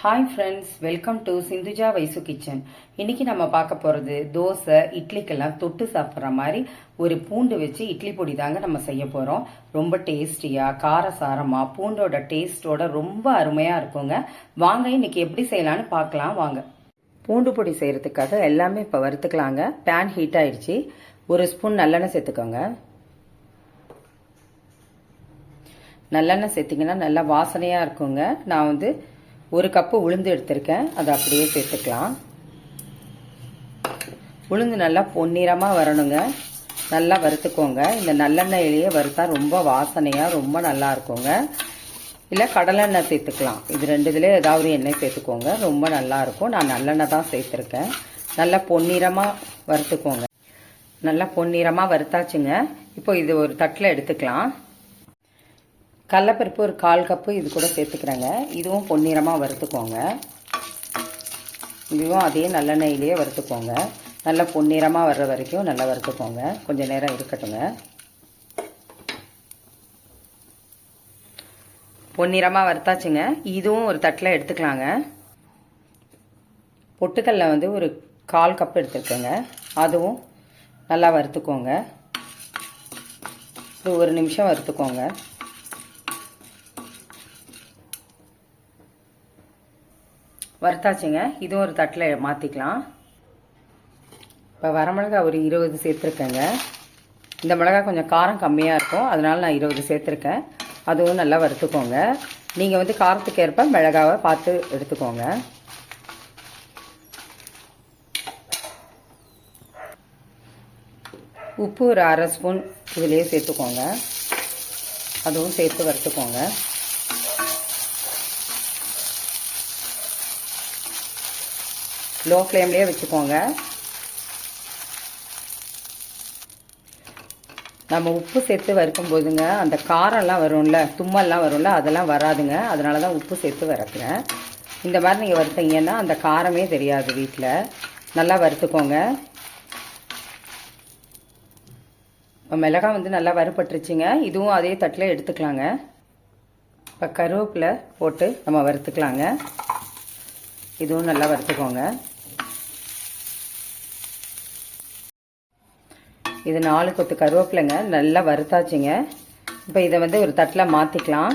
Hi friends welcome to Sindhuja Vaishu kitchen இன்னைக்கு நம்ம பார்க்க போகிறது தோசை இட்லிக்கெல்லாம் தொட்டு சாப்பிட்ற மாதிரி ஒரு பூண்டு வச்சு இட்லி பொடி தாங்க நம்ம செய்ய போகிறோம் ரொம்ப டேஸ்டியாக காரசாரமாக பூண்டோட டேஸ்டோட ரொம்ப அருமையாக இருக்குங்க. வாங்க இன்னைக்கு எப்படி செய்யலான்னு பார்க்கலாம் வாங்க. பூண்டு பொடி செய்கிறதுக்காக எல்லாமே இப்போ வறுத்துக்கலாங்க. பேன் ஹீட் ஆயிடுச்சு. ஒரு ஸ்பூன் நல்லெண்ணெய் சேர்த்துக்கோங்க. நல்லெண்ணெய் சேர்த்திங்கன்னா நல்லா வாசனையாக இருக்குங்க. நான் வந்து ஒரு கப்பு உளுந்து எடுத்திருக்கேன். அதை அப்படியே சேர்த்துக்கலாம். உளுந்து நல்லா பொன்னிறமாக வரணுங்க. நல்லா வறுத்துக்கோங்க. இந்த நல்லெண்ணெயிலேயே வறுத்தா ரொம்ப வாசனையாக ரொம்ப நல்லா இருக்குங்க. இல்லை கடலெண்ணெய் சேர்த்துக்கலாம். இது ரெண்டு இதில் ஏதாவது எண்ணெய் சேர்த்துக்கோங்க. ரொம்ப நல்லா இருக்கும். நான் நல்லெண்ணெய் தான் சேர்த்துருக்கேன். நல்லா பொன்னிறமாக வறுத்துக்கோங்க. நல்லா பொன்னிறமாக வறுத்தாச்சுங்க. இப்போ இது ஒரு தட்டில் எடுத்துக்கலாம். கடலப்பருப்பு ஒரு கால் கப்பு இது கூட சேர்த்துக்கிறேங்க. இதுவும் பொன்னிறமாக வறுத்துக்கோங்க. இதுவும் அதே நல்லெண்ணெயிலேயே வறுத்துக்கோங்க. நல்லா பொன்னிறமாக வர்ற வரைக்கும் நல்லா வறுத்துக்கோங்க. கொஞ்சம் நேரம் இருக்கட்டுங்க. பொன்னிறமாக வறுத்தாச்சுங்க. இதுவும் ஒரு தட்டில் எடுத்துக்கலாங்க. பொட்டுக்கல்ல வந்து ஒரு கால் கப் எடுத்துருக்கேங்க. அதுவும் நல்லா வறுத்துக்கோங்க. ஒரு நிமிஷம் வறுத்துக்கோங்க. வறுத்தாச்சுங்க. இதுவும் ஒரு தட்டில் மாற்றிக்கலாம் இப்போ வரமிளகா ஒரு இருபது சேர்த்துருக்கேங்க. இந்த மிளகா கொஞ்சம் காரம் கம்மியாக இருக்கும். அதனால் நான் இருபது சேர்த்துருக்கேன். அதுவும் நல்லா வறுத்துக்கோங்க. நீங்கள் வந்து காரத்துக்கு ஏற்ப மிளகாவை பார்த்து எடுத்துக்கோங்க. உப்பு ஒரு அரை ஸ்பூன் இதிலேயே சேர்த்துக்கோங்க. அதுவும் சேர்த்து வறுத்துக்கோங்க. லோ ஃப்ளேம்லேயே வச்சுக்கோங்க. நம்ம உப்பு சேர்த்து வறுக்கும் போதுங்க அந்த காரம்லாம் வரும்ல தும்மல்லாம் வரும்ல அதெல்லாம் வராதுங்க. அதனால தான் உப்பு சேர்த்து வறுக்கிறேன். இந்த மாதிரி நீங்கள் வறுத்தீங்கன்னா அந்த காரமே தெரியாது வீட்டில் நல்லா வறுத்துக்கோங்க. மிளகாய் வந்து நல்லா வறுபட்டுருச்சுங்க. இதுவும் அதே தட்டில் எடுத்துக்கலாங்க. இப்போ கருவேப்பிலை போட்டு நம்ம வறுத்துக்கலாங்க. இதுவும் நல்லா வறுத்துக்கோங்க. இது நாலு கொத்து கருவேப்பிலைங்க. நல்லா வறுத்தாச்சுங்க. இப்போ இதை வந்து ஒரு தட்டில் மாற்றிக்கலாம்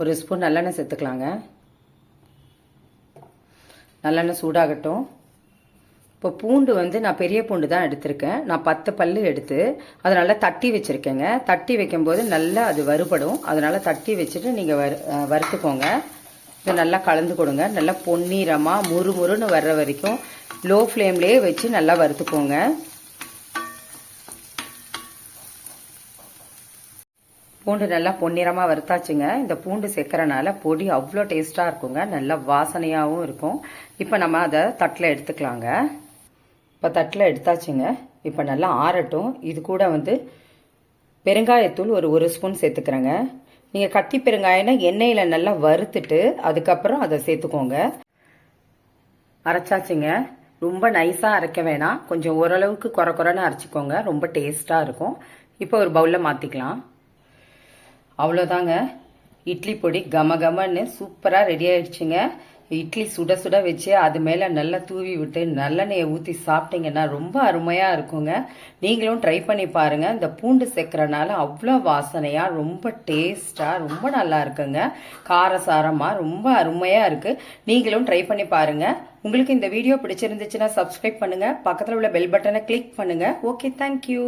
ஒரு ஸ்பூன் நல்லெண்ணெய் சேர்த்துக்கலாங்க. நல்லெண்ணெய் சூடாகட்டும். இப்போ பூண்டு வந்து நான் பெரிய பூண்டு தான் எடுத்திருக்கேன். நான் பத்து பல் எடுத்து அதை நல்லா தட்டி வச்சுருக்கேங்க. தட்டி வைக்கும்போது நல்லா அது வறுபடும். அதனால் தட்டி வச்சுட்டு நீங்கள் வறு வறுத்துக்கோங்க. இதை நல்லா கலந்து கொடுங்க. நல்லா பொன்னீரமாக முறுமுறுன்னு வர்ற வரைக்கும் லோ ஃப்ளேம்லேயே வச்சு நல்லா வறுத்துக்கோங்க. பூண்டு நல்லா பொன்னிறமாக வறுத்தாச்சுங்க. இந்த பூண்டு சேர்க்கறனால பொடி அவ்வளோ டேஸ்ட்டாக இருக்குங்க. நல்லா வாசனையாகவும் இருக்கும். இப்போ நம்ம அதை தட்டில் எடுத்துக்கலாங்க. இப்போ தட்டில் எடுத்தாச்சுங்க. இப்போ நல்லா ஆறட்டும். இது கூட வந்து பெருங்காயத்தூள் ஒரு ஒரு ஸ்பூன் சேர்த்துக்கிறேங்க. நீங்கள் கட்டி பெருங்காயம்னா எண்ணெயில் நல்லா வறுத்துட்டு அதுக்கப்புறம் அதை சேர்த்துக்கோங்க. அரைச்சாச்சுங்க. ரொம்ப நைஸாக அரைக்க வேணாம். கொஞ்சம் ஓரளவுக்கு குறை குறைன்னு அரைச்சிக்கோங்க. ரொம்ப டேஸ்ட்டாக இருக்கும். இப்போ ஒரு பவுலில் மாற்றிக்கலாம் அவ்வளோதாங்க இட்லி பொடி கம கமன்னு சூப்பராக ரெடி ஆயிடுச்சுங்க. இட்லி சுட சுட வச்சு அது மேலே நல்லா தூவி விட்டு நல்லெண்ணெயை ஊற்றி சாப்பிட்டீங்கன்னா ரொம்ப அருமையாக இருக்குங்க. நீங்களும் ட்ரை பண்ணி பாருங்கள் இந்த பூண்டு சேர்க்குறனால அவ்வளோ வாசனையாக ரொம்ப டேஸ்ட்டாக ரொம்ப நல்லா இருக்குங்க. காரசாரமாக ரொம்ப அருமையாக இருக்குது நீங்களும் ட்ரை பண்ணி பாருங்கள் உங்களுக்கு இந்த வீடியோ பிடிச்சிருந்துச்சுன்னா சப்ஸ்கிரைப் பண்ணுங்கள் பக்கத்தில் உள்ள பெல் பட்டனை கிளிக் பண்ணுங்கள் ஓகே தேங்க்யூ